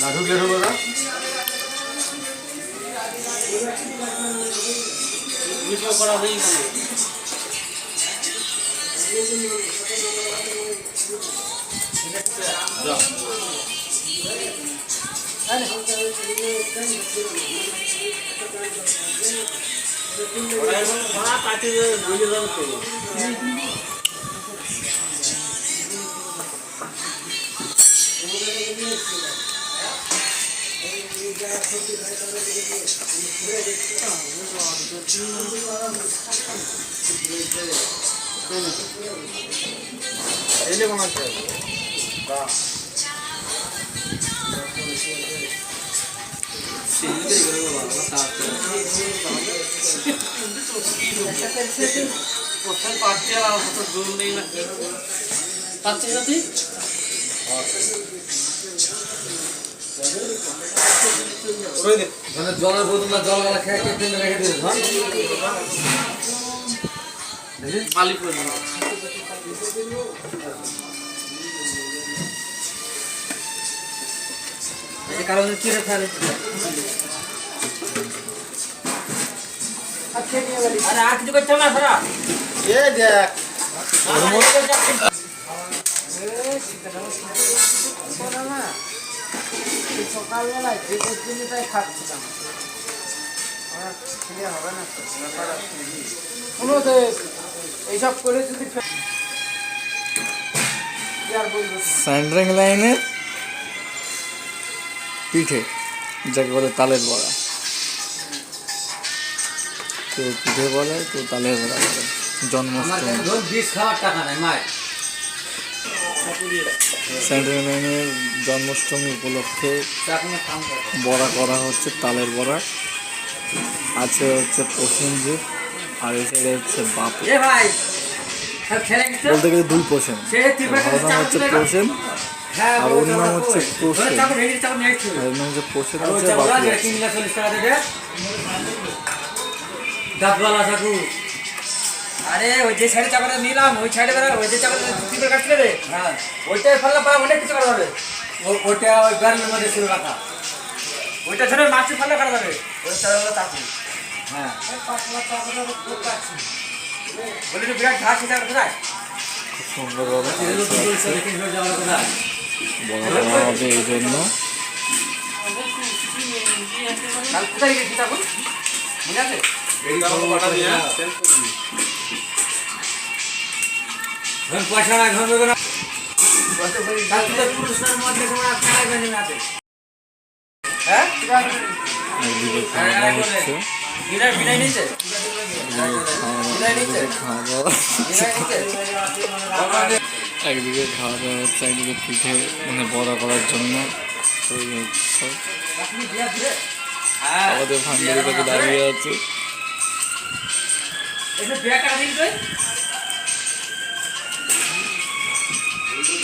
না ঢুকলে ঢুকো না ভিডিও করা হয়ে গেল। ওরা কাটিয়ে বুঝে যাবে তো এলে মনে হচ্ছে কোথায় পাচ্ছি আর হাতে জোর নেই না পাচ্ছিস না তুই? জলের বোতল না জল গলা খেয়ে ফেলে রেখে হ্যাঁ বালি কারণে রে ফেলে আরে করতে হবে না সারা দেখ। সকালবেলায় যে জিনিসটাই খাচ্ছিলাম। হবে না কোনো এইসব করে যদি ফে- কি আর বলব স্যান্ড্রিং লাইনের পিঠে যাকে বলে তালের বড়া। কেউ পিঠে বলে কেউ তালের বড়া বলে। জন্মাষ্টমী। লাইনের জন্মাষ্টমী উপলক্ষে বড়া করা হচ্ছে তালের বড়া। আছে হচ্ছে প্রসেনজিৎ আর এই সাইডে হচ্ছে বাপু। বলতে গেলে দুই পোষেন সে ভালো নাম হচ্ছে প্রসেন হ্যাঁ আর ওর নাম হচ্ছে প্রসেন। এর নাম হচ্ছে প্রসেন হচ্ছে বাপু। দাঁতওয়ালা চাকু আরে ওই যে সাইডে চাকুটা নিলাম ওই সাইডে বেড়া ওই যে চাকুটা ত্রিপুরা কাটছিল রে হ্যাঁ। ওইটাই ফেললে পা অনেক কিছু করা যাবে। ও- ওইটা ওই ব্যারেলের মধ্যে ছিল রাখা। ওইটা ধরে মাছটি ফেললে করা যাবে। ওই চাকুটা চাকু হ্যাঁ। বলি তো বিরাট ঘাস হিসাবে কোথায়? খুব সুন্দরভাবে যাওয়ার কোথায় বড়া করা হবে এই জন্য। কাল কোথায় গেছি তখন মনে আছে? পাঠাবি হ্যাঁ সেন্ড করবি ঘর পয়সা না বেগনা কাল পুরুষের মধ্যে তোমরা হ্যাঁ একদিকে খাওয়া দাওয়া হচ্ছে নিচে একদিকে খাওয়া দাওয়া হচ্ছে পিঠে মানে বড়া করার জন্য হ্যাঁ। আমাদের ভান্ডারি থেকে দাঁড়িয়ে আছে।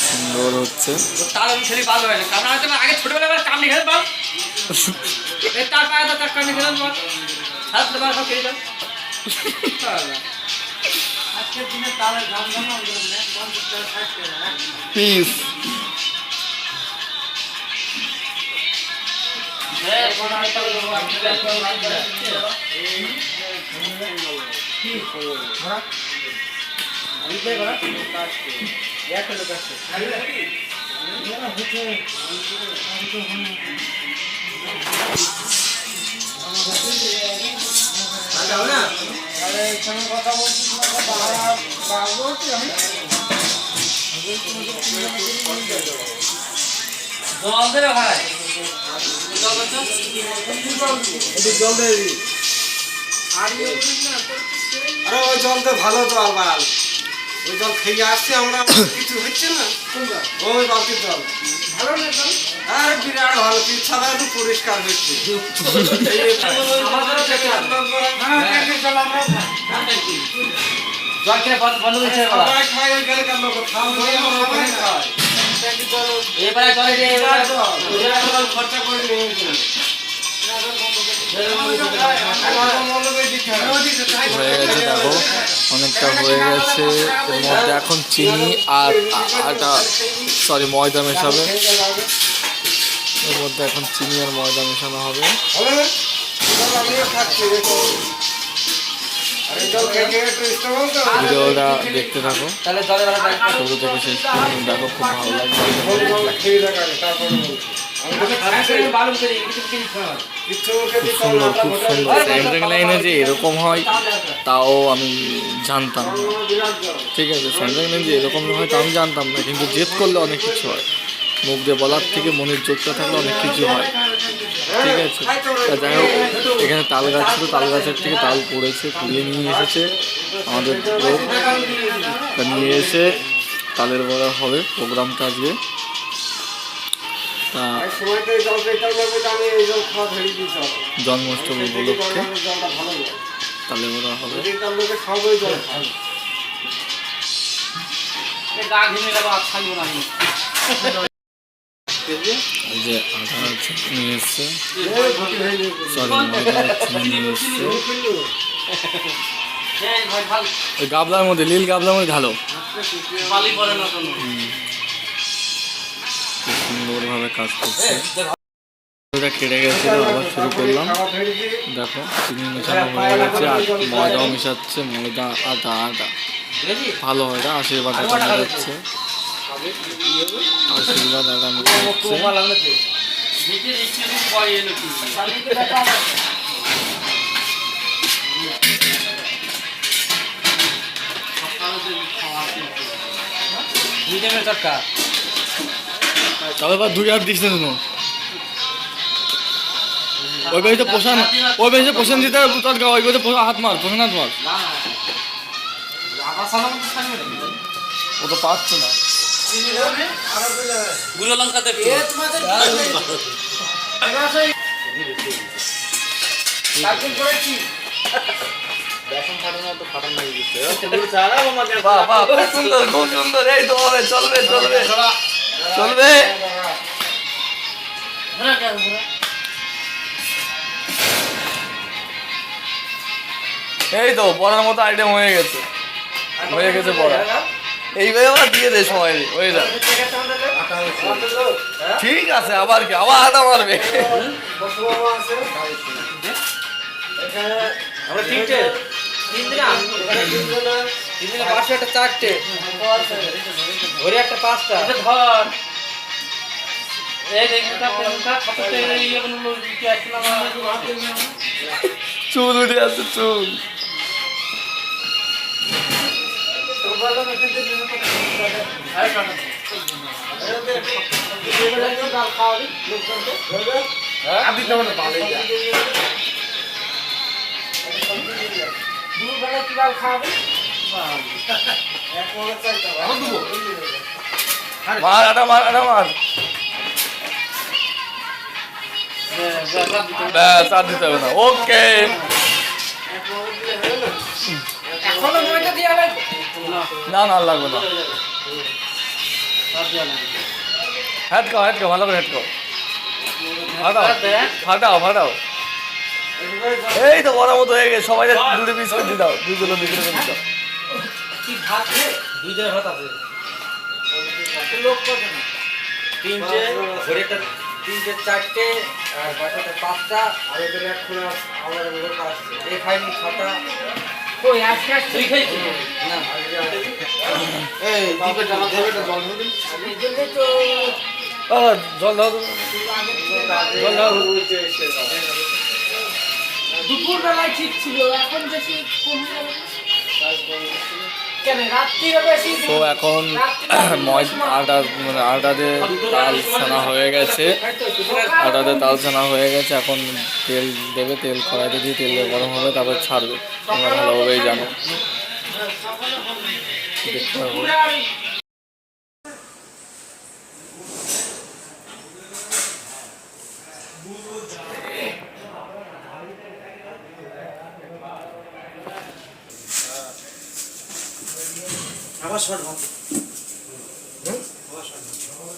সুন্দর হচ্ছে তার অনুসারে ভালো হয় না কারণ হয়তো আগে ছোটবেলা বেলা কামড়ি খেলে পাল এই তার পায়ে তো তার কামড়ি খেলাম হাত তোমার সব খেয়ে দাও আজকের দিনে তালের গান গান পঞ্চাশ টাকা ষাট টাকা পিস হ্যাঁ লোক আছে জল দে রে ভাই জল দে একটু জল দে দিবি। আরে ওই জল তো ভালো জল বাল ওই জল খেয়ে আসছি আমরা কিছু হচ্ছে না। ও ওই বালতির জল। ভালো না জল? আরে বিরাট ভালো তিন ছাড়া একটু পরিষ্কার হচ্ছে। আনো। জল খেয়ে বন্ধ। সবাই গেলে কেন খাওয়া খায়। এবারে জল খরচা করে নিয়ে হয়ে গেছে দেখো অনেকটা হয়ে গেছে। এর মধ্যে এখন চিনি আর আটা সরি ময়দা মেশাবে। এর মধ্যে এখন চিনি আর ময়দা মেশানো হবে। ভিডিওটা দেখতে থাকো। শুরু থেকে শেষ দেখো খুব ভালো লাগবে সুন্দর খুব সুন্দর। স্যান্ড্রিং লাইনে যে এরকম হয় তাও আমি জানতাম ঠিক আছে স্যান্ড্রিং লাইন যে এরকম হয় তা আমি জানতাম না। কিন্তু জেদ করলে অনেক কিছু হয়। মুখ দিয়ে বলার থেকে মনের যোগটা থাকলে অনেক কিছু হয়। ঠিক আছে? তা যাই হোক এখানে তাল গাছ ছিল তাল গাছের থেকে তাল পড়েছে কুড়িয়ে নিয়ে এসেছে আমাদের লোক। নিয়ে এসে তালের বড়া হবে প্রোগ্রামটা আজকে। জন্মাষ্টমী উপলক্ষে। তালের বড়া হবে। যে নিয়ে এসছে। হয়ে সরি গাবলার মধ্যে লীল গাবলার মধ্যে ঢালো। সুন্দরভাবে কাজ করছে। ওটা কেটে গেছিল, আবার শুরু করলাম। দেখো, চিনি মেশানো হয়ে গেছে, আর ময়দাও মেশাচ্ছে, ময়দা আটা আটা ভালো হয় না, আশীর্বাদ আটা মেশাচ্ছে। আশীর্বাদ আটা মেশাচ্ছে। ভিটামিন চটকা তবে এবার দুই হাত দিস না শুনো ওই বাড়িতে পোষান ওই বাড়িতে পোষান দিতে তোর ওই বাড়িতে পোষা হাত মার পোষান হাত মার। ও তো পাচ্ছে না। চলবে চলবে। চলবে। এই তো, পড়ার মতো আইটেম হয়ে গেছে। হয়ে গেছে পড়া। এইভাবে আবার দিয়ে দে সময় ওই যা ঠিক আছে, আবার কি? আবার আটা মারবে। আমরা তিন দিনা তিন দিনা পাঁচশো একটা চারটে। ঘরে একটা পাঁচটা। ধর। এই দেখি খাপতে ইয়ে চুল উঠে আছে চুল। আদি তো মানে ভালোই দুবেলা কি ডাল খাবে মার আটা মার আটা মার দিতে হবে না ওকে না না না ভালো করে ফাটাও ফাটাও ফাটাও এই তো মতো হয়ে গেছে, সবাই দুটো পিস করে দিয়ে দাও দিয়ে দাও কি ভাত দুই জনের ভাত আছে। তিনটে তিনটে চারটে আর বাসাতে পাঁচটা আর ওদের এখন আমার লোক আসছে। এই খাইনি ছটা। কই আজকে তুই খাইছি না এই দিবে জল দেবে জল দেবে। বাবা, জল দাও। জল দাও। দুপুর ঠিক ছিল এখন বেশি কমে গেল। বেশি তো এখন আটা মানে আটাতে তাল ছানা হয়ে গেছে। আটাতে তাল ছানা হয়ে গেছে, এখন তেল দেবে, তেল কড়াইতে দিয়ে তেল গরম হবে, তারপর ছাড়বে। তোমরা ভালোভাবেই জানো। দেখতে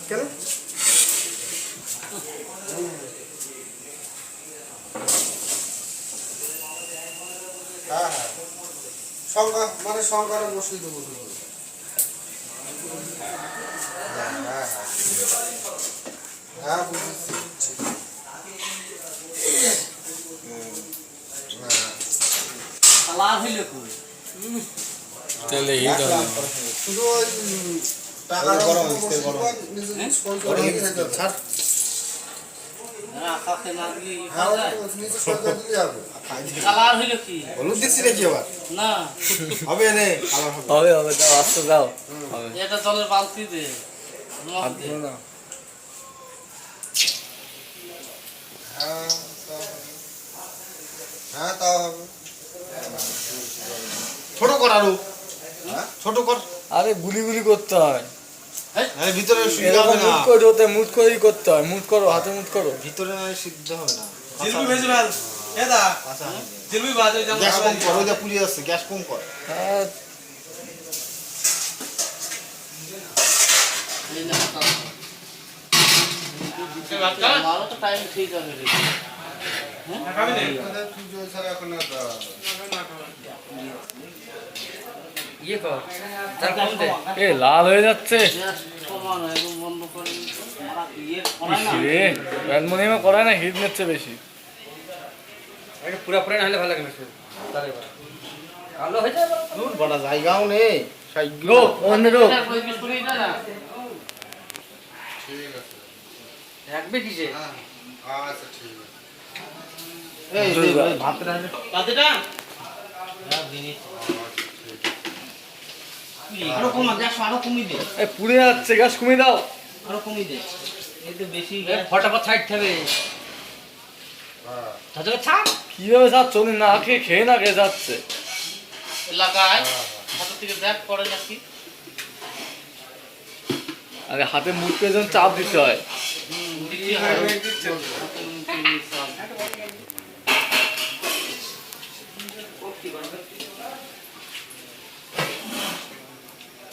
কেন? হ্যাঁ হ্যাঁ। সংখ্যা মানে সংখ্যাটা বসিয়ে দেবো হ্যাঁ হ্যাঁ হ্যাঁ। বুঝেছি হ্যাঁ লাভ হইলে কই? তাহলে হিট হবে শুধু ওই গরম হচ্ছে, গরম। ছাড় হ্যাঁ ওটা তো নিজে সঞ্চয় দিলে হবে কালার হইল কি হলুদ দিচ্ছি নাকি আবার না হবে নে হবে হবে হবে দাও আস্তে দাও এটা জলের বালতি দে না হ্যাঁ তাও হবে। ছোট কর আরও হ্যাঁ? ছোট কর। আরে গুলি গুলি করতে হয়। আরে ভিতরে সিদ্ধ হবে না। মুট করে ওতে মুট করেই করতে হয়। মুট করো হাতে মুট করো। ভিতরে সিদ্ধ হবে না। জিলবি ভেজে ভালো এ দা জিলবি ভাজ যেমন গ্যাস কম কর ওই পুলি আছে গ্যাস কম কর। হ্যাঁ। আমারও তো টাইম ঠিক হবে রে খাবি নে আমাদের পুজো ছাড়া এখন না। ইয়ে কর তার কম দে এ লাল হয়ে যাচ্ছে। আর ইয়ে করায় না। হিট নিচ্ছে বেশি। এটা পুরো পুরো না হলে ভালো লাগে ভালো হয়ে বড় জায়গাও নেই। রাখবে কিসে? হ্যাঁ আচ্ছা ঠিক আছে। এই আরও কমা গ্যাস আরও কমিয়ে দে। এ পুড়ে যাচ্ছে গ্যাস কমিয়ে দাও। আরও কমিয়ে দে। এই তো বেশি ফটাফট হ্যাঁ। তাহলে ছাড়। কীভাবে যাচ্ছে? উনি না খেয়ে খেয়ে না খেয়ে যাচ্ছে। লাগায় হাতের থেকে ব্যাক করে নাকি? আরে হাতে যখন চাপ দিতে হয়।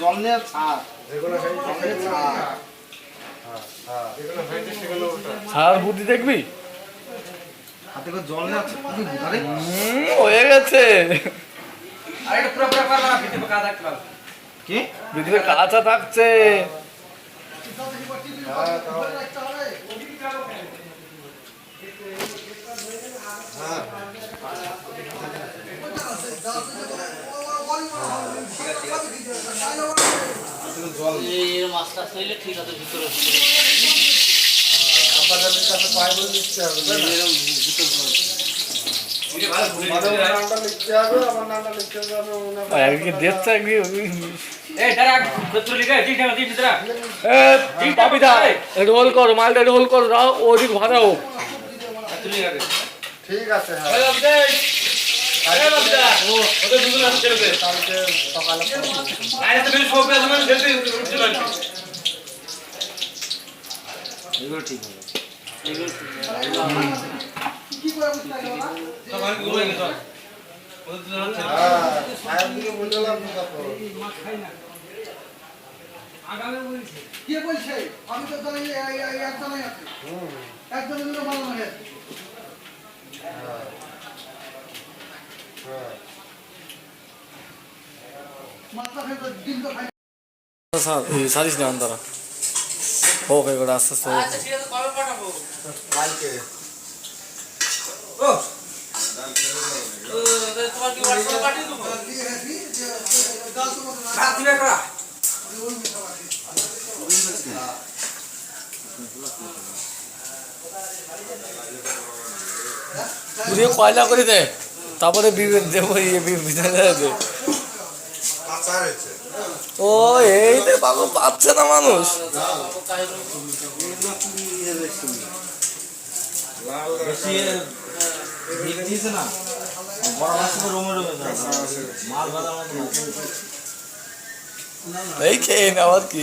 জল নিয়ে ছাড়। ছাড়। হ্যাঁ, হ্যাঁ। বুদ্ধি দেখবি? হাতে করে জল নিয়ে আরে হুম, হয়ে গেছে। আর এটা পুরো পুরো করবা ভিতরে কাদা থাকতে কি? ভিতরে কাঁচা থাকছে। হ্যাঁ, হ্যাঁ, এর মাছটা চাইলে ঠিক আছে ভিতরে কাছে লিখতে হবে, এরকম ভিতরে রোল কর মালটা রোল কর ওদিক ভাজা হোক ঠিক আছে হ্যাঁ কালকে সকালে এগুলো ঠিক হবে হ্যাঁ সাহেবকে বললাম তারপর কে বলছে। আমি তো দলে একজনই আছি একজনের জন্য হ্যাঁ হ্যাঁ মাত্রা খেতে দিন তো খাই সারিস না তারা হোক এগুলো আস্তে আস্তে দিয়ে পুড়িয়ে কয়লা করে দে। তারপরে বিবেক দেবো ইয়ে রয়েছে ও, এই তো বাবু, পাচ্ছে না মানুষ। এই খেয়ে নেওয়ার কি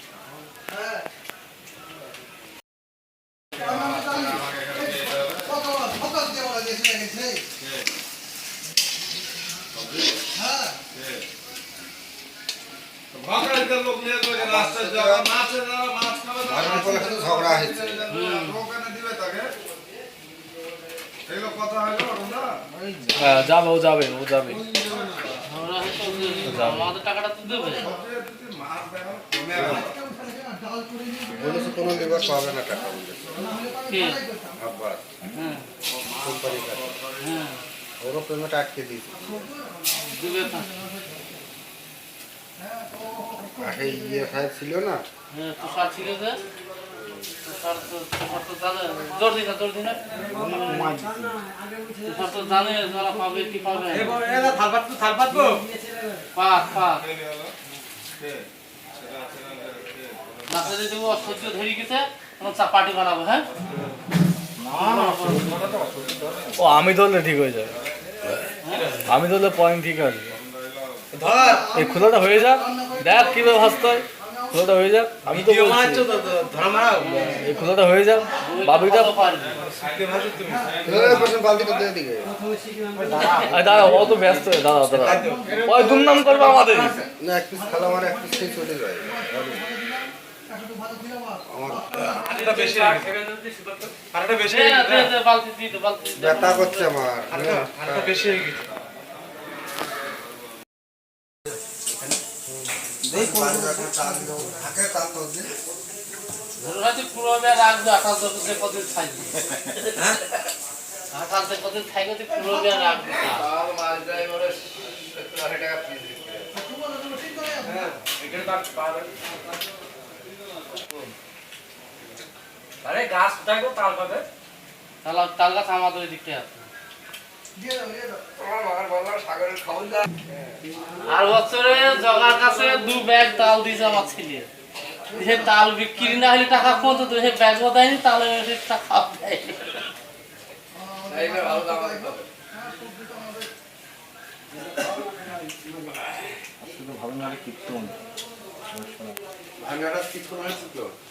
ঝগড়া হয়েছে হ্যাঁ যাবে ও যাবে। ও যাবে। টাকাটা তো দেবে। বলেছে কোনো লেবার পাবে না টাকা বলে। কে? আব্বার। হ্যাঁ। কাছে। হ্যাঁ। ওরও পেমেন্ট আটকে দিয়েছে। আগে ছিল না। হ্যাঁ তুষার ছিল তো জানে। জোর দিন জোর দিন তুষার তো জানে যারা পাবে কি পাবে। পাক পাক। অসহ্য ধরে গেছে তখন চাপাটি বানাবো হ্যাঁ? ও আমি ধরলে ঠিক হয়ে যাবে। আমি ধরলে পয়েন্ট ঠিক আছে। ধর। এই খোলাটা হয়ে যাক। দেখ কীভাবে ভাসতে হয়। খোলাটা হয়ে যাক। আমি তো এই খোলাটা হয়ে যাক। আরে দাঁড়া ও তো ব্যস্ত দাঁড়া দাঁড়া। ওই দুর্নাম করবে আমাদের। না এক পিস খালা মানে এক পিস চলে যায়। ব্যথা করছে আমার বেশি হয়ে গেছে থাকে তার তো দিন ধরো হয়তো পুরো রাখবে, আঠাশ বছর আরে গাছ থাকব তাল পাবে? তাহলে তাল গাছ আমাদের ওই আছে। আর বছরে জগার কাছে দু ব্যাগ তাল দিয়েছে আমার ছেলে। সে তাল বিক্রি না হলে টাকা কত তো সে ব্যাগও দেয়নি তাহলে সে টাকা দেয়নি ভাঙাটা কি করে হয়েছে তো? তুই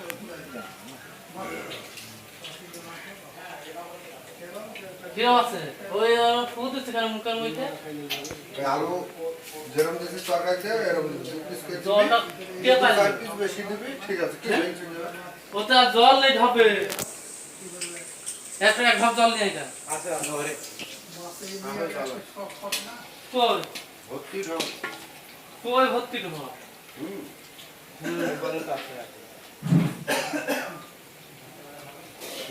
কিরম আছে ওই ফুদ দিচ্ছে মুখের মধ্যে? আলু যেরকম দিয়েছিস তরকারি এরকম দু পিস করে জলটা কে দু পিস বেশি দিবি ঠিক আছে কি হয়েছে ওতে আর জল নেই ঢাপে। একটা এক ঢাপ জল নিয়ে এটা আছে ঘরে কই? ভর্তি ঢোক কই ভর্তি ঢাপ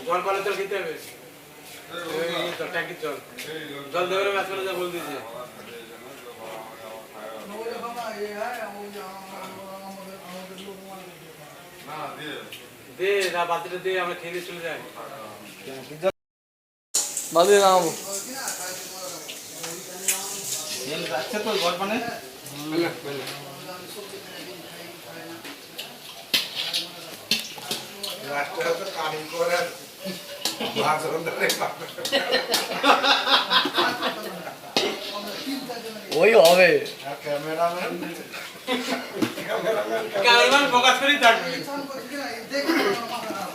জল পালে জল খেতে হবে। তো জল দেবে না করে যা বল দিয়েছে দে না বাতিটা দে আমরা খেয়ে দিয়ে চলে যাই বাদে নাম তো জল পানে রাস্তায় তো কাটিং করে মাছ ধরে ওই হবে।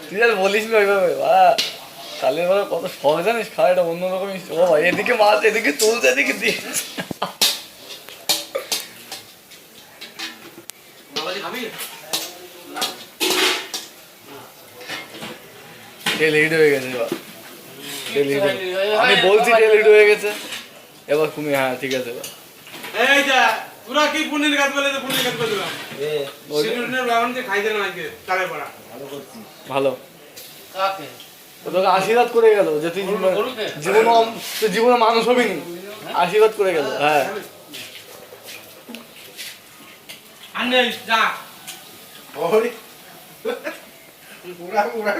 তুই আর বলিস না ওইভাবে বা। কালের বেলা কত শখ জানিস? খাওয়াটা অন্যরকমই ও ভাই এদিকে মাছ এদিকে তুলছে এদিকে দিয়ে। খাবি? তেল হিট হয়ে গেছে এবার। তেল হিট আমি বলছি তেল হিট হয়ে গেছে। এবার তুমি হ্যাঁ ঠিক আছে এবার। এই যা পুরা কি পুনির গাছ বলে তো পুনির গাছ বলে দিলাম সিকিউরিটির বাবানকে খাই দিলাম আজকে তালে পড়া। ভালো কাকে? তোকে আশীর্বাদ করে গেল যে তুই জীবনে? তুই জীবনে মানুষ হবি নি আশীর্বাদ করে গেল হ্যাঁ। আনে যা। ওই। পুরা পুরা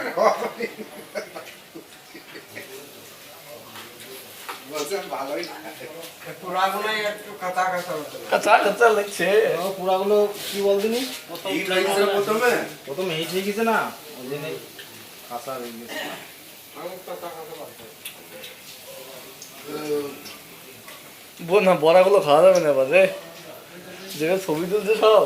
পুরাগুলো কি বলদিনি? প্রথমে প্রথমে? হিট হয়ে গেছে না? ওই জন্য কাঁচা হয়ে গেছে। না বড়াগুলো খাওয়া যাবে না এবার রে। যেখানে ছবি তুলছে সব।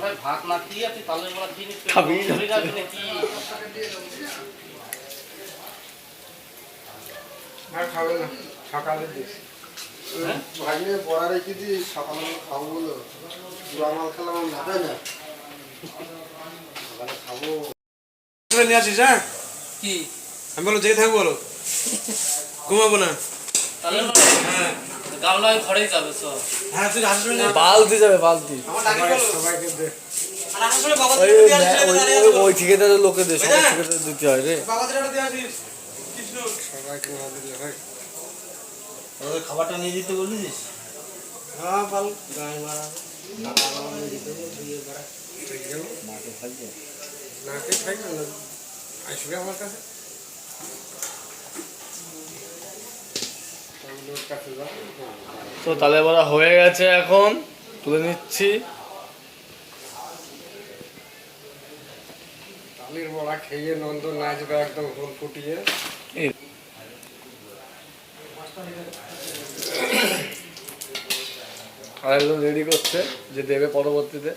ভাই ভাত না দিয়ে তুই তালের বড়া দিয়ে নিস খাবি? নাকি? আর খাবে না। সকালে দিস। ভাইনে বড়া রেখে দিই সকালে খাব বলো। পুরা খেলাম আমি ভাবে না। খাব। নিয়ে আসিস হ্যাঁ? কি? আমি বলো যেই থাকব বলো। ঘুমাবো না। হ্যাঁ। গামলা ওই ঘরেই যাবে সব হ্যাঁ তুই হাসপাতালে বালতি যাবে বালতি সবাইকে দে আর হাসপাতালে বাবা ওই ঠিকাদার দিতে হয় রে সবাইকে না দিলে হয় ওদের খাবারটা নিয়ে যেতে বলিস হ্যাঁ বল গায়ে মারা নাকে না আসবে আমার কাছে তো তাহলে বড়া হয়ে গেছে এখন তুলে নিচ্ছি। তালির বড়া খেয়ে নন্দ নাচবে একদম ফুটিয়ে। আর একদম রেডি করছে যে দেবে পরবর্তীতে।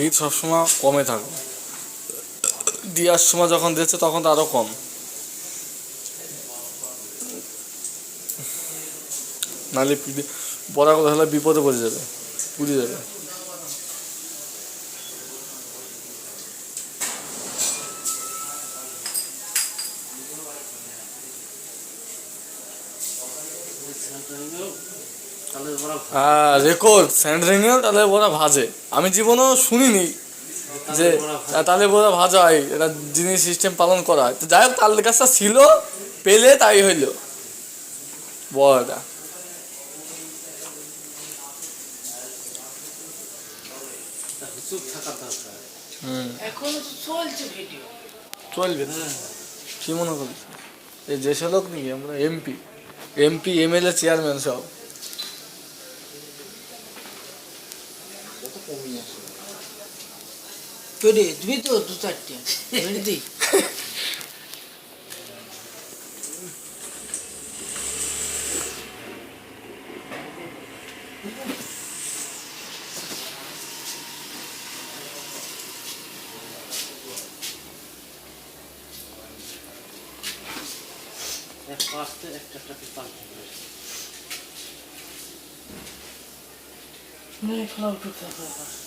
হিট সবসময় কমে থাকবে। দেওয়ার সময় যখন দিচ্ছে তখন তো আরও কম। নাহলে বড় কথা হলে বিপদে পড়ে যাবে, পুড়ে যাবে তালের বড়া হ্যাঁ রেকর্ড স্যান্ড রিনিয়াল তাহলে ওরা ভাজে। আমি জীবনেও শুনিনি যে তাহলে ওরা ভাজা হয় এটা জিনিস সিস্টেম পালন করা হয়। তো যাই হোক তাল গাছটা ছিল পেলে তাই হইল। বড়টা চলবে কি মনে করিস? এই যেসব লোক নাকি আমরা এমপি এমপি এমএলএ চেয়ারম্যান সব। পেরে দিবি তো দু চারটে পেরে দিই একটা একটা মেরে খেলা উঠে